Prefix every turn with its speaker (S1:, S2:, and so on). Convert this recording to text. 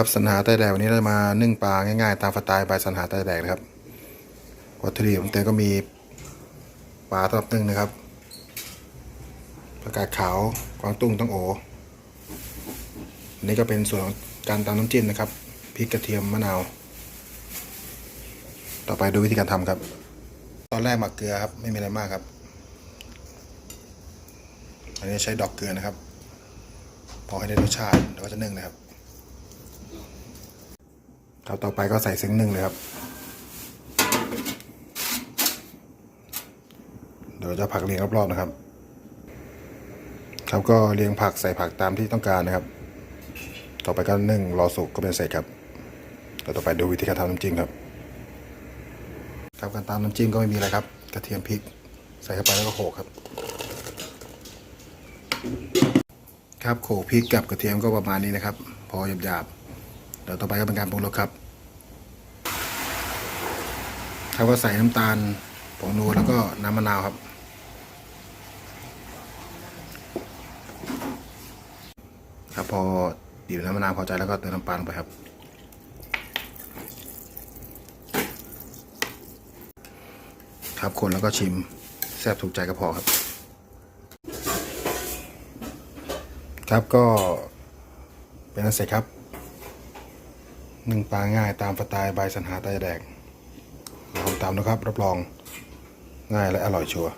S1: ครับสัญหาใต้แดดวันนี้เราจะมานึ่งปลาง่ายๆ ตามสไตล์ใบสัญหาใต้แดดนะครับวัตถุดิบของเต้ก็มีปลาสำหรับนึ่งนะครับผักกาดขาวกวางตุ้งตั้งโออันนี้ก็เป็นส่วนของการตำน้ำจิ้มนะครับพริกกระเทียมมะนาว ต่อไปดูวิธีการทำครับ ตอนแรกหมักเกลือครับ ไม่มีอะไรมากครับ อันนี้ใช้ดอกเกลือนะครับ พอให้ได้รสชาติแล้วก็จะนึ่งนะครับ ครับต่อไปก็ใส่ซึ้งหนึ่งเลยครับ เดี๋ยวจะผักเรียงรอบๆนะครับ ครับก็เรียงผักใส่ผักตามที่ต้องการนะครับ ต่อไปก็นึ่งรอสุกก็เป็นเสร็จครับเดี๋ยวต่อไปดูวิธีการทำน้ำจิ้มครับ ครับการตามน้ำจิ้มก็ไม่มีอะไรครับ กระเทียมพริก ใส่เข้าไปแล้วก็โขลกครับ ครับโขลกพริกกับกระเทียมก็ประมาณนี้นะครับ พอหยาบๆ ดี๋ยวต่อไปก็เป็นการปรุงรสครับครับก็ใส่น้ำตาลผงนูแล้วก็น้ำมะนาวครับ ครับพอบีบน้ำมะนาวพอใจแล้วก็เติมน้ำปลาลงไปครับ ครับคนแล้วก็ชิมแซ่บถูกใจก็พอครับ ครับก็เป็นอันเสร็จครับ นึ่งปลาง่ายตามสไตล์ใบสันหาตาแดกลองตามนะครับ รับรองง่ายและอร่อยชัวร์